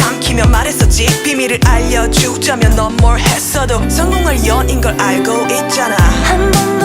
삼키며 말했었지. 비밀을 알려주자면 넌 뭘 했어도 성공할 연인 걸 알고 있잖아.